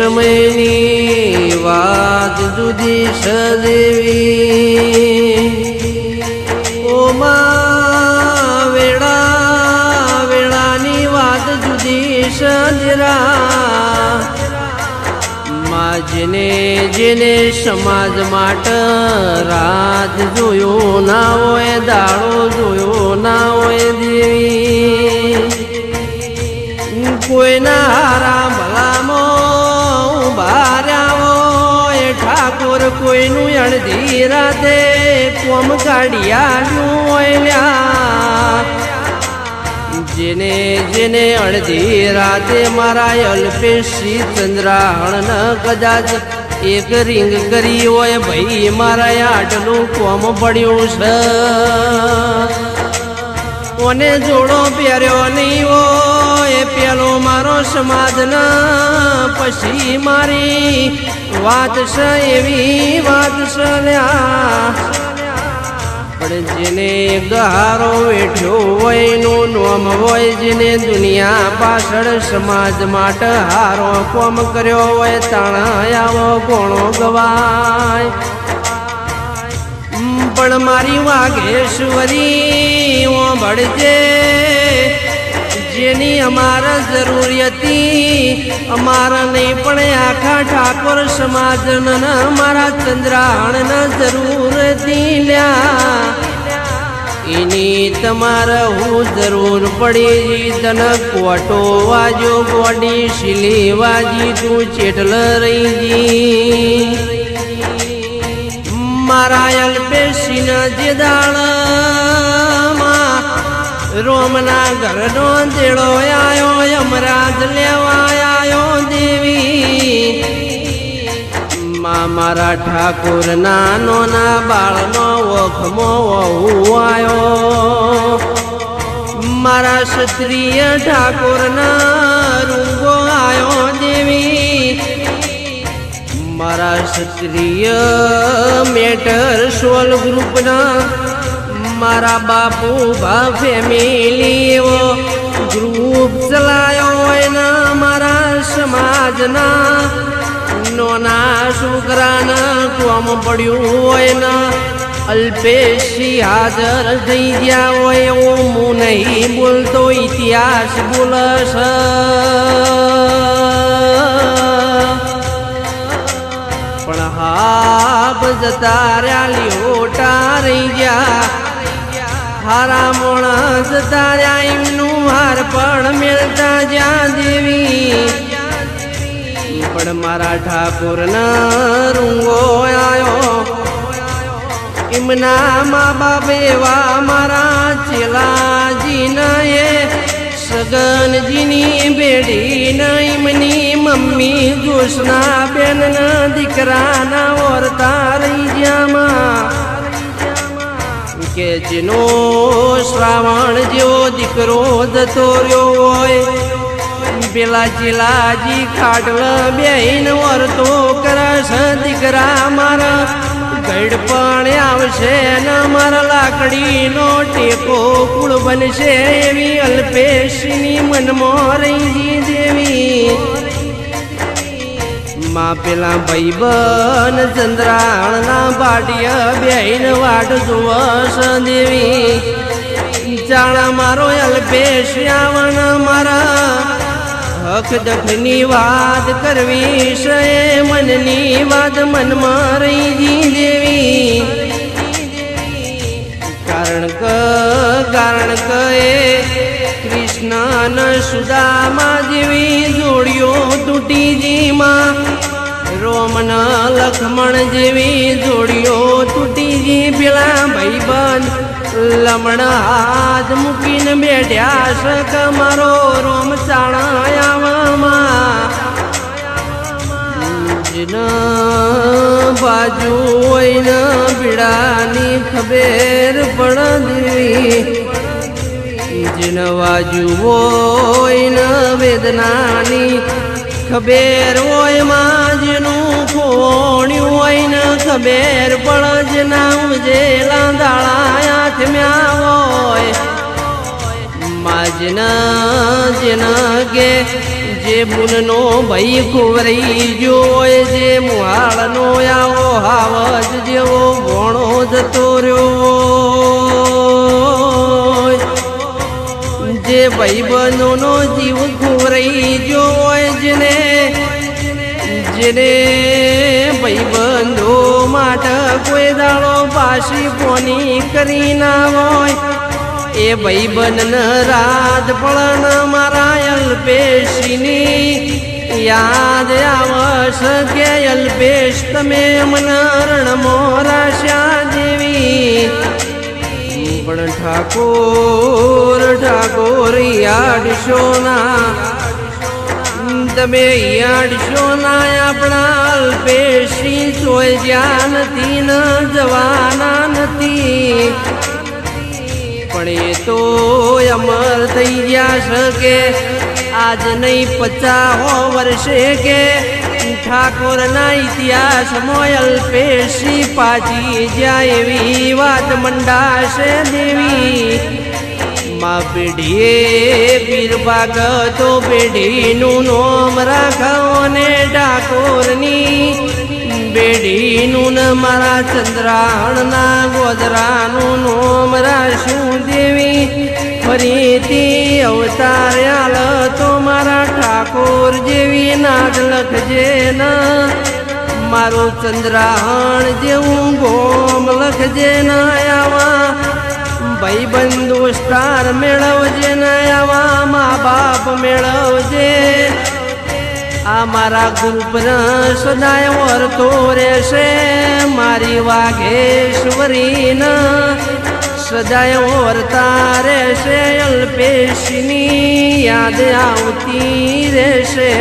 સમયની વાત જુદી સદેવી ઓમાં વેળા, વેળાની વાત જુદી સજરા માં જેને જેને સમાજ માટે રાત જોયો ના હોય, દાડો જોયો ના હોય દેવી. કોઈના કોઈનું અડધી રાતે કોમ કાઢી આવ્યું જેને જેને અડધી રાતે મારા અલ્પેશી ચંદ્રાણ કદાચ. એક રિંગ કરી હોય ભાઈ મારા આટલું કોમ પડ્યું છે. કોને જોડો પહેર્યો નહીં હોય પેલો મારો સમાજના પછી મારી વાત છે, એવી વાત છે પણ જેને ગહારો વેઠ્યો હોયનું નોમ હોય, જેને દુનિયા પાછળ સમાજ માટે હારો કોમ કર્યો હોય તાણા આવો કોણો ગવાય. પણ મારી વાઘેશ્વરી ઓ ભળજે જેની અમારા જરૂર અમારા નહીં પણ આખા ઠાકોર સમાજને અમારા ચંદ્રાણના જરૂર લ્યા. એની તમારે હું જરૂર પડી તને કોટો વાજો બોડી શીલી વાજી તું ચેટલ રહી મારા અલ્પેશીના જે દાળમાં રોમના ઘરનો દેડો આયો, યમરાજ લેવા આયો દેવી. મા મારા ઠાકોર નાનો ના બાળનો ઓખમો આયો. મારા ક્ષત્રિય ઠાકોરના રૂંગો આયો દેવી. મારા ક્ષત્રિય મેટર સોલ ગ્રુપના મારા બાપુ ભા ફેમિલી ગ્રુપ ચલાયો એના મારા સમાજના. નોના છોકરાના કોમ પડ્યું હોય ના અલ્પેશી હાજર થઈ ગયા હોય એવું હું નહીં બોલતો, ઇતિહાસ બોલશ. જતા રહ્યા રહી ગયા. હારા મોણા જતા રહ્યા એમનું હાર પણ મેળતા જ્યાં દેવી પણ મારા ઠાકોરના રૂંગો આયો. એમના મા બાપ એવા મારા ચેલાજીના એ. સગનજીની બેડી એમની મમ્મી જોશના બેનના દીકરાના ઓરતા રહી જ્યામાં કે જેનો શ્રાવણ જેવો દીકરો જતો રહ્યો હોય, પેલા ચીલાજી ખાટલ બેન વરતો કરશ દીકરા મારા. ગડપણ આવશે ને મારા લાકડીનો ટેકો કુળ બનશે એવી અલ્પેશની મનમાં રહી દેવી. માં પેલા ભાઈબન ચંદ્રાણના બાટિયા બેન વાટ જુવસ દેવી. જાણા મારો અલ્પેશ આવણ મારા. હક દખની વાત કરવી છે મનની વાત મનમાં રહી દેવી. કારણ ક, કારણ કે એ કૃષ્ણ સુદામા જેવી જોડીઓ તૂટી જીમાં રોમન લક્ષ્મણ જેવી જોડીઓ તૂટી ગઈ પેલા ભાઈબંધ. લમણ હાથ મૂકીને બેઠ્યા શક મારો રોમ ચાણાયાવામાં. જેના બાજુ હોય પીડાની ખબેર જ બાજુ હોય વેદનાની ખબેર હોય માજનું ફોણ્યું હોય ને ખબેર પણ જેના ઉજેલા દાળા મ્યા હોય. માજના જેના કે જે બુનનો ભાઈ કુવરી જોય જે મુહાળનો આવો હાવજ જેવો ભોણો જતો રહ્યો. જે ભાઈબંધોનો જીવ કુંવરી જોય જેને જેને ભાઈબંધો માટે કોઈ દાડો પાછી પોની કરી ના હોય. એ ભાઈબંધન રાત પણ મારા અલ્પેશીની યાદ આવશ કે અલ્પેશ તમે મનરણ મોરાશા જેવી. પણ ઠાકોર યાડશો ના. તમે અડશો ના આપણા અલ્પેશી સોય જ્યાં નથી, ન જવાના નથી. પણ એ તો અમર થઈ ગયા શકે. આજ નહીં પચાસો વર્ષે કે ઠાકોરના ઇતિહાસમાં અલ્પેશી પાછી જ્યાં એવી વાત મંડાશે દેવી. માં પીઢીએ પીર ભાગતો પેઢીનું નોમ રાખો ને ડાકોરની બેડીનું ને મારા ચંદ્રાણના ગોદરાનું નોમ રાશું દેવી. ફરીથી અવતાર આલ તો મારા ઠાકોર જેવી નાદ લખજે ના. મારું ચંદ્રાહણ જેવું ગોમ લખજે ના આવા. ભાઈ બંધુ સ્ટાર મેળવજે ને મા બાપ મેળવજે. આ મારા ગ્રુપના સદાય વરતો રહેશે. મારી વાઘેશ્વરીના સદાય વર્તા રહેશે. અલ્પેશની યાદ આવતી રહેશે.